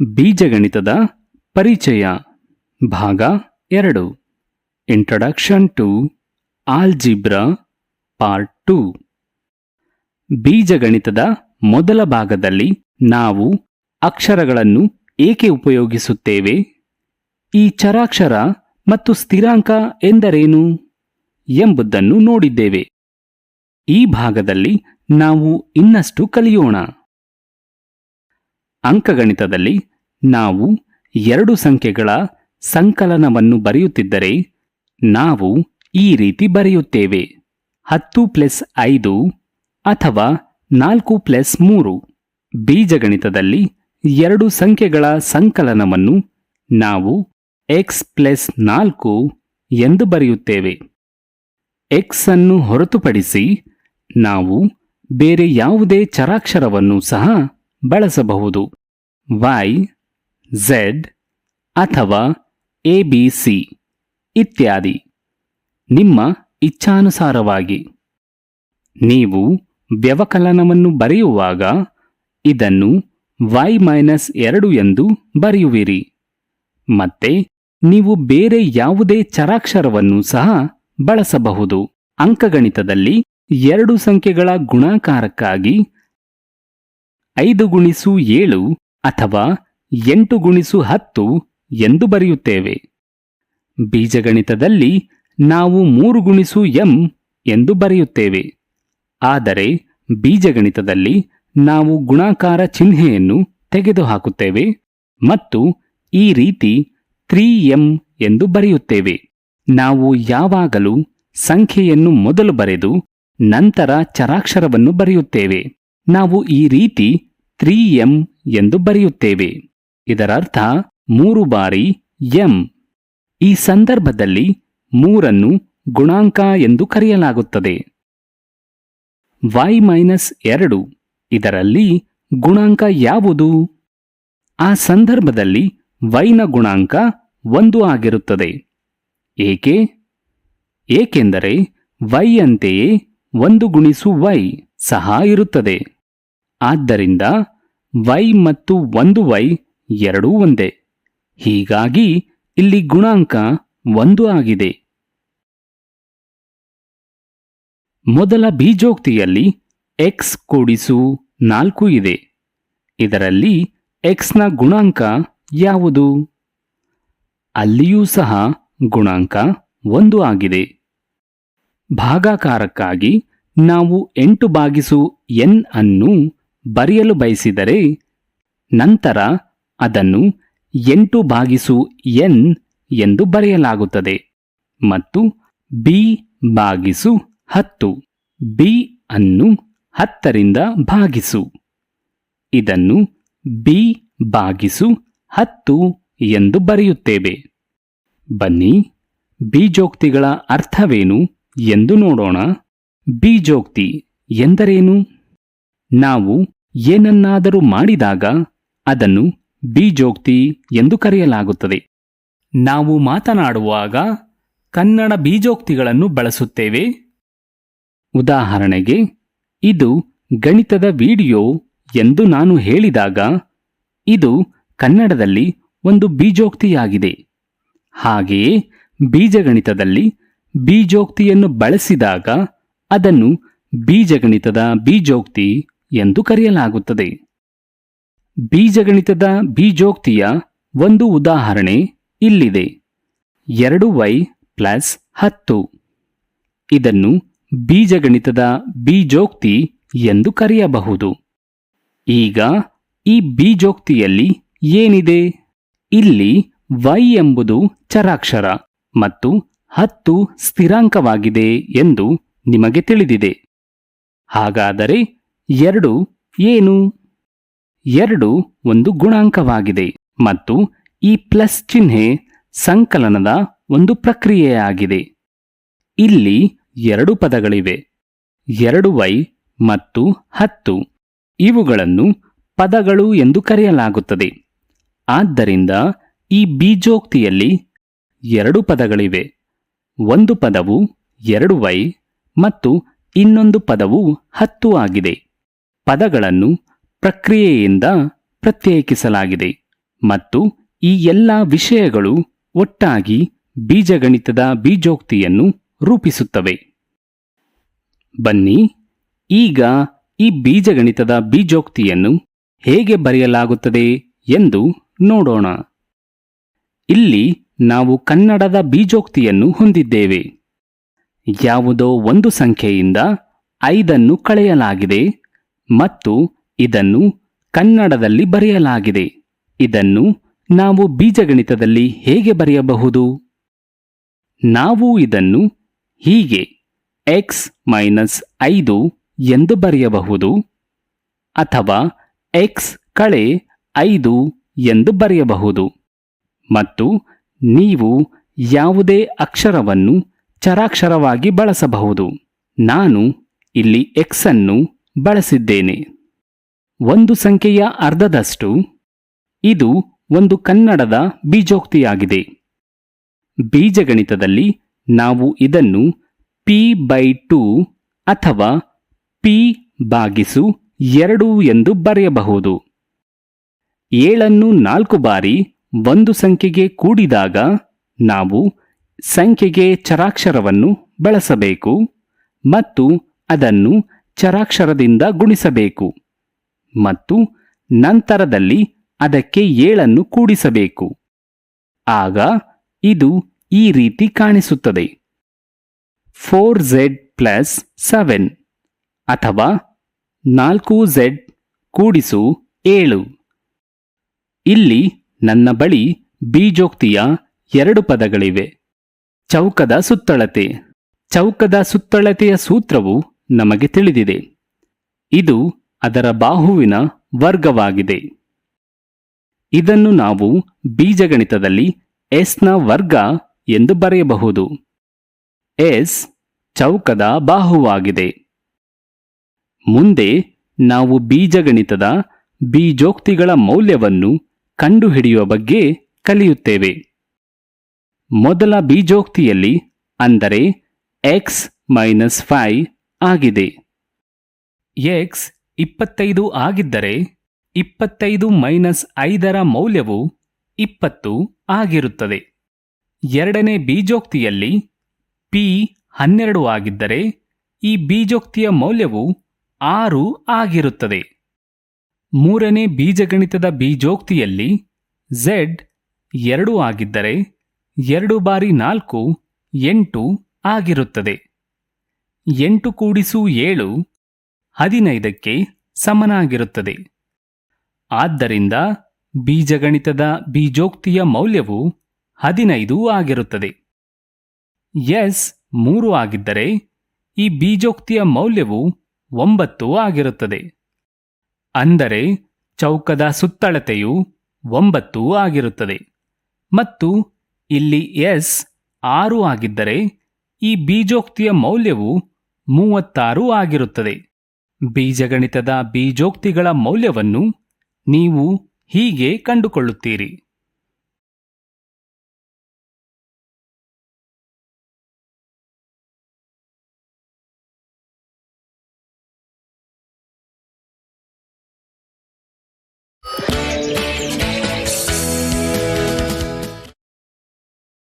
ಬೀಜಗಣಿತದ ಪರಿಚಯ, ಭಾಗ ಎರಡು. Introduction to algebra part two ಬೀಜಗಣಿತದ ಮೊದಲ ಭಾಗದಲ್ಲಿ ನಾವು ಅಕ್ಷರಗಳನ್ನು ಏಕೆ ಉಪಯೋಗಿಸುತ್ತೇವೆ? ಈ ಚರಾಕ್ಷರ ಮತ್ತು ಸ್ಥಿರಾಂಕ ಎಂದರೇನು ಎಂಬುದನ್ನು ನೋಡಿದ್ದೇವೆ. ಈ ಭಾಗದಲ್ಲಿ ನಾವು ಇನ್ನಷ್ಟು ಕಲಿಯೋಣ. ಅಂಕಗಣಿತದಲ್ಲಿ ನಾವು ಎರಡು ಸಂಖ್ಯೆಗಳ ಸಂಕಲನವನ್ನು ಬರೆಯುತ್ತಿದ್ದರೆ ನಾವು ಈ ರೀತಿ ಬರೆಯುತ್ತೇವೆ. ಹತ್ತು ಪ್ಲಸ್ ಐದು ಅಥವಾ ನಾಲ್ಕು ಪ್ಲಸ್ ಮೂರು. ಬೀಜಗಣಿತದಲ್ಲಿ ಎರಡು ಸಂಖ್ಯೆಗಳ ಸಂಕಲನವನ್ನು ನಾವು ಎಕ್ಸ್ ಪ್ಲಸ್ ನಾಲ್ಕು ಎಂದು ಬರೆಯುತ್ತೇವೆ. ಎಕ್ಸ್ ಅನ್ನು ಹೊರತುಪಡಿಸಿ ನಾವು ಬೇರೆ ಯಾವುದೇ ಚರಾಕ್ಷರವನ್ನು ಸಹ ಬಳಸಬಹುದು. ವೈ ಝೆಡ್ ಅಥವಾ ಎ ಬಿ ಸಿ ಇತ್ಯಾದಿ. ನಿಮ್ಮ ಇಚ್ಛಾನುಸಾರವಾಗಿ. ನೀವು ವ್ಯವಕಲನವನ್ನು ಬರೆಯುವಾಗ ಇದನ್ನು ವೈ ಮೈನಸ್ ಎರಡು ಎಂದು ಬರೆಯುವಿರಿ. ಮತ್ತೆ ನೀವು ಬೇರೆ ಯಾವುದೇ ಚರಾಕ್ಷರವನ್ನು ಸಹ ಬಳಸಬಹುದು. ಅಂಕಗಣಿತದಲ್ಲಿ ಎರಡು ಸಂಖ್ಯೆಗಳ ಗುಣಾಕಾರಕ್ಕಾಗಿ ಐದು ಗುಣಿಸು ಏಳು ಅಥವಾ ಎಂಟು ಗುಣಿಸು ಹತ್ತು ಎಂದು ಬರೆಯುತ್ತೇವೆ. ಬೀಜಗಣಿತದಲ್ಲಿ ನಾವು ಮೂರು ಗುಣಿಸು ಎಂ ಎಂದು ಬರೆಯುತ್ತೇವೆ. ಆದರೆ ಬೀಜಗಣಿತದಲ್ಲಿ ನಾವು ಗುಣಾಕಾರ ಚಿಹ್ನೆಯನ್ನು ತೆಗೆದುಹಾಕುತ್ತೇವೆ ಮತ್ತು ಈ ರೀತಿ ತ್ರೀ ಎಂ ಎಂದು ಬರೆಯುತ್ತೇವೆ. ನಾವು ಯಾವಾಗಲೂ ಸಂಖ್ಯೆಯನ್ನು ಮೊದಲು ಬರೆದು ನಂತರ ಚರಾಕ್ಷರವನ್ನು ಬರೆಯುತ್ತೇವೆ. ನಾವು ಈ ರೀತಿ ತ್ರೀ ಎಂ ಎಂದು ಬರೆಯುತ್ತೇವೆ. ಇದರರ್ಥ ಮೂರು ಬಾರಿ ಎಂ. ಈ ಸಂದರ್ಭದಲ್ಲಿ ಮೂರನ್ನು ಗುಣಾಂಕ ಎಂದು ಕರೆಯಲಾಗುತ್ತದೆ. ವೈ ಮೈನಸ್ ಎರಡು. ಇದರಲ್ಲಿ ಗುಣಾಂಕ ಯಾವುದು? ಆ ಸಂದರ್ಭದಲ್ಲಿ ವೈನ ಗುಣಾಂಕ ಒಂದು ಆಗಿರುತ್ತದೆ. ಏಕೆ? ಏಕೆಂದರೆ ವೈ ಅಂತೆಯೇ ಒಂದು ಗುಣಿಸು ವೈ ಸಹ ಇರುತ್ತದೆ. ಆದ್ದರಿಂದ ವೈ ಮತ್ತು ಒಂದು ವೈ ಎರಡೂ ಒಂದೇ. ಹೀಗಾಗಿ ಇಲ್ಲಿ ಗುಣಾಂಕ ಒಂದು ಆಗಿದೆ. ಮೊದಲ ಬೀಜೋಕ್ತಿಯಲ್ಲಿ ಎಕ್ಸ್ ಕೂಡಿಸು ನಾಲ್ಕು ಇದೆ. ಇದರಲ್ಲಿ ಎಕ್ಸ್ನ ಗುಣಾಂಕ ಯಾವುದು? ಅಲ್ಲಿಯೂ ಸಹ ಗುಣಾಂಕ ಒಂದು ಆಗಿದೆ. ಭಾಗಾಕಾರಕ್ಕಾಗಿ ನಾವು ಎಂಟು ಬಾಗಿಸು ಎನ್ ಅನ್ನು ಬರೆಯಲು ಬಯಸಿದರೆ ನಂತರ ಅದನ್ನು ಎಂಟು ಭಾಗಿಸು ಎನ್ ಎಂದು ಬರೆಯಲಾಗುತ್ತದೆ ಮತ್ತು ಬಿ ಭಾಗಿಸು ಹತ್ತು. ಬಿ ಅನ್ನು ಹತ್ತರಿಂದ ಭಾಗಿಸು. ಇದನ್ನು ಬಿ ಭಾಗಿಸು ಹತ್ತು ಎಂದು ಬರೆಯುತ್ತೇವೆ. ಬನ್ನಿ, ಬೀಜೋಕ್ತಿಗಳ ಅರ್ಥವೇನು ಎಂದು ನೋಡೋಣ. ಬೀಜೋಕ್ತಿ ಎಂದರೇನು? ನಾವು ಏನನ್ನಾದರೂ ಮಾಡಿದಾಗ ಅದನ್ನು ಬೀಜೋಕ್ತಿ ಎಂದು ಕರೆಯಲಾಗುತ್ತದೆ. ನಾವು ಮಾತನಾಡುವಾಗ ಕನ್ನಡ ಬೀಜೋಕ್ತಿಗಳನ್ನು ಬಳಸುತ್ತೇವೆ. ಉದಾಹರಣೆಗೆ, ಇದು ಗಣಿತದ ವಿಡಿಯೋ ಎಂದು ನಾನು ಹೇಳಿದಾಗ ಇದು ಕನ್ನಡದಲ್ಲಿ ಒಂದು ಬೀಜೋಕ್ತಿಯಾಗಿದೆ. ಹಾಗೆಯೇ ಬೀಜಗಣಿತದಲ್ಲಿ ಬೀಜೋಕ್ತಿಯನ್ನು ಬಳಸಿದಾಗ ಅದನ್ನು ಬೀಜಗಣಿತದ ಬೀಜೋಕ್ತಿ ಎಂದು ಕರೆಯಲಾಗುತ್ತದೆ. ಬೀಜಗಣಿತದ ಬೀಜೋಕ್ತಿಯ ಒಂದು ಉದಾಹರಣೆ ಇಲ್ಲಿದೆ. ಎರಡು ವೈ ಪ್ಲಸ್ ಹತ್ತು. ಇದನ್ನು ಬೀಜಗಣಿತದ ಬೀಜೋಕ್ತಿ ಎಂದು ಕರೆಯಬಹುದು. ಈಗ ಈ ಬೀಜೋಕ್ತಿಯಲ್ಲಿ ಏನಿದೆ? ಇಲ್ಲಿ ವೈ ಎಂಬುದು ಚರಾಕ್ಷರ ಮತ್ತು ಹತ್ತು ಸ್ಥಿರಾಂಕವಾಗಿದೆ ಎಂದು ನಿಮಗೆ ತಿಳಿದಿದೆ. ಹಾಗಾದರೆ ಎರಡು ಏನು? ಎರಡು ಒಂದು ಗುಣಾಂಕವಾಗಿದೆ ಮತ್ತು ಈ ಪ್ಲಸ್ ಚಿಹ್ನೆ ಸಂಕಲನದ ಒಂದು ಪ್ರಕ್ರಿಯೆಯಾಗಿದೆ. ಇಲ್ಲಿ ಎರಡು ಪದಗಳಿವೆ. ಎರಡು ವೈ ಮತ್ತು ಹತ್ತು. ಇವುಗಳನ್ನು ಪದಗಳು ಎಂದು ಕರೆಯಲಾಗುತ್ತದೆ. ಆದ್ದರಿಂದ ಈ ಬೀಜೋಕ್ತಿಯಲ್ಲಿ ಎರಡು ಪದಗಳಿವೆ. ಒಂದು ಪದವು ಎರಡು ವೈ ಮತ್ತು ಇನ್ನೊಂದು ಪದವು ಹತ್ತು ಆಗಿದೆ. ಪದಗಳನ್ನು ಪ್ರಕ್ರಿಯೆಯಿಂದ ಪ್ರತ್ಯೇಕಿಸಲಾಗಿದೆ ಮತ್ತು ಈ ಎಲ್ಲ ವಿಷಯಗಳು ಒಟ್ಟಾಗಿ ಬೀಜಗಣಿತದ ಬೀಜೋಕ್ತಿಯನ್ನು ರೂಪಿಸುತ್ತವೆ. ಬನ್ನಿ, ಈಗ ಈ ಬೀಜಗಣಿತದ ಬೀಜೋಕ್ತಿಯನ್ನು ಹೇಗೆ ಬರೆಯಲಾಗುತ್ತದೆ ಎಂದು ನೋಡೋಣ. ಇಲ್ಲಿ ನಾವು ಕನ್ನಡದ ಬೀಜೋಕ್ತಿಯನ್ನು ಹೊಂದಿದ್ದೇವೆ. ಯಾವುದೋ ಒಂದು ಸಂಖ್ಯೆಯಿಂದ ಐದನ್ನು ಕಳೆಯಲಾಗಿದೆ ಮತ್ತು ಇದನ್ನು ಕನ್ನಡದಲ್ಲಿ ಬರೆಯಲಾಗಿದೆ. ಇದನ್ನು ನಾವು ಬೀಜಗಣಿತದಲ್ಲಿ ಹೇಗೆ ಬರೆಯಬಹುದು? ನಾವು ಇದನ್ನು ಹೀಗೆ ಎಕ್ಸ್ ಮೈನಸ್ ಐದು ಎಂದು ಬರೆಯಬಹುದು ಅಥವಾ ಎಕ್ಸ್ ಕಳೆ ಐದು ಎಂದು ಬರೆಯಬಹುದು. ಮತ್ತು ನೀವು ಯಾವುದೇ ಅಕ್ಷರವನ್ನು ಚರಾಕ್ಷರವಾಗಿ ಬಳಸಬಹುದು. ನಾನು ಇಲ್ಲಿ ಎಕ್ಸ್ ಅನ್ನು ಬಳಸಿದ್ದೇನೆ. ಒಂದು ಸಂಖ್ಯೆಯ ಅರ್ಧದಷ್ಟು, ಇದು ಒಂದು ಕನ್ನಡದ ಬೀಜೋಕ್ತಿಯಾಗಿದೆ. ಬೀಜಗಣಿತದಲ್ಲಿ ನಾವು ಇದನ್ನು ಪಿ ಬೈ ಟು ಅಥವಾ ಪಿ ಬಾಗಿಸು ಎರಡು ಎಂದು ಬರೆಯಬಹುದು. ಏಳನ್ನು ನಾಲ್ಕು ಬಾರಿ ಒಂದು ಸಂಖ್ಯೆಗೆ ಕೂಡಿದಾಗ ನಾವು ಸಂಖ್ಯೆಗೆ ಚರಾಕ್ಷರವನ್ನು ಬಳಸಬೇಕು ಮತ್ತು ಅದನ್ನು ಚರಾಕ್ಷರದಿಂದ ಗುಣಿಸಬೇಕು ಮತ್ತು ನಂತರದಲ್ಲಿ ಅದಕ್ಕೆ ಏಳನ್ನು ಕೂಡಿಸಬೇಕು. ಆಗ ಇದು ಈ ರೀತಿ ಕಾಣಿಸುತ್ತದೆ. ಫೋರ್ ಝೆಡ್ ಪ್ಲಸ್ ಸೆವೆನ್ ಅಥವಾ ನಾಲ್ಕು ಝೆಡ್ ಕೂಡಿಸು ಏಳು. ಇಲ್ಲಿ ನನ್ನ ಬಳಿ ಬೀಜೋಕ್ತಿಯ ಎರಡು ಪದಗಳಿವೆ. ಚೌಕದ ಸುತ್ತಳತೆ. ಚೌಕದ ಸುತ್ತಳತೆಯ ಸೂತ್ರವು ನಮಗೆ ತಿಳಿದಿದೆ. ಇದು ಅದರ ಬಾಹುವಿನ ವರ್ಗವಾಗಿದೆ. ಇದನ್ನು ನಾವು ಬೀಜಗಣಿತದಲ್ಲಿ ಎಸ್ನ ವರ್ಗ ಎಂದು ಬರೆಯಬಹುದು. ಎಸ್ ಚೌಕದ ಬಾಹುವಾಗಿದೆ. ಮುಂದೆ ನಾವು ಬೀಜಗಣಿತದ ಬೀಜೋಕ್ತಿಗಳ ಮೌಲ್ಯವನ್ನು ಕಂಡುಹಿಡಿಯುವ ಬಗ್ಗೆ ಕಲಿಯುತ್ತೇವೆ. ಮೊದಲ ಬೀಜೋಕ್ತಿಯಲ್ಲಿ ಅಂದರೆ ಎಕ್ಸ್ ಮೈನಸ್ ಫೈ ಆಗಿದೆ. ಎಕ್ಸ್ ಇಪ್ಪತ್ತೈದು ಆಗಿದ್ದರೆ ಇಪ್ಪತ್ತೈದು ಮೈನಸ್ ಐದರ ಮೌಲ್ಯವು ಇಪ್ಪತ್ತು ಆಗಿರುತ್ತದೆ. ಎರಡನೇ ಬೀಜೋಕ್ತಿಯಲ್ಲಿ ಪಿ ಹನ್ನೆರಡು ಆಗಿದ್ದರೆ ಈ ಬೀಜೋಕ್ತಿಯ ಮೌಲ್ಯವು ಆರು ಆಗಿರುತ್ತದೆ. ಮೂರನೇ ಬೀಜಗಣಿತದ ಬೀಜೋಕ್ತಿಯಲ್ಲಿ ಝೆಡ್ ಎರಡು ಆಗಿದ್ದರೆ ಎರಡು ಬಾರಿ ನಾಲ್ಕು ಎಂಟು ಆಗಿರುತ್ತದೆ. ಎಂಟು ಕೂಡಿಸು ಏಳು ಹದಿನೈದಕ್ಕೆ ಸಮನಾಗಿರುತ್ತದೆ. ಆದ್ದರಿಂದ ಬೀಜಗಣಿತದ ಬೀಜೋಕ್ತಿಯ ಮೌಲ್ಯವು ಹದಿನೈದು ಆಗಿರುತ್ತದೆ. ಎಸ್ ಮೂರು ಆಗಿದ್ದರೆ ಈ ಬೀಜೋಕ್ತಿಯ ಮೌಲ್ಯವು ಒಂಬತ್ತು ಆಗಿರುತ್ತದೆ. ಅಂದರೆ ಚೌಕದ ಸುತ್ತಳತೆಯು ಒಂಬತ್ತು ಆಗಿರುತ್ತದೆ. ಮತ್ತು ಇಲ್ಲಿ ಎಸ್ ಆರು ಆಗಿದ್ದರೆ ಈ ಬೀಜೋಕ್ತಿಯ ಮೌಲ್ಯವು ಮೂವತ್ತಾರು ಆಗಿರುತ್ತದೆ. ಬೀಜಗಣಿತದ ಬೀಜೋಕ್ತಿಗಳ ಮೌಲ್ಯವನ್ನು ನೀವು ಹೀಗೆ ಕಂಡುಕೊಳ್ಳುತ್ತೀರಿ.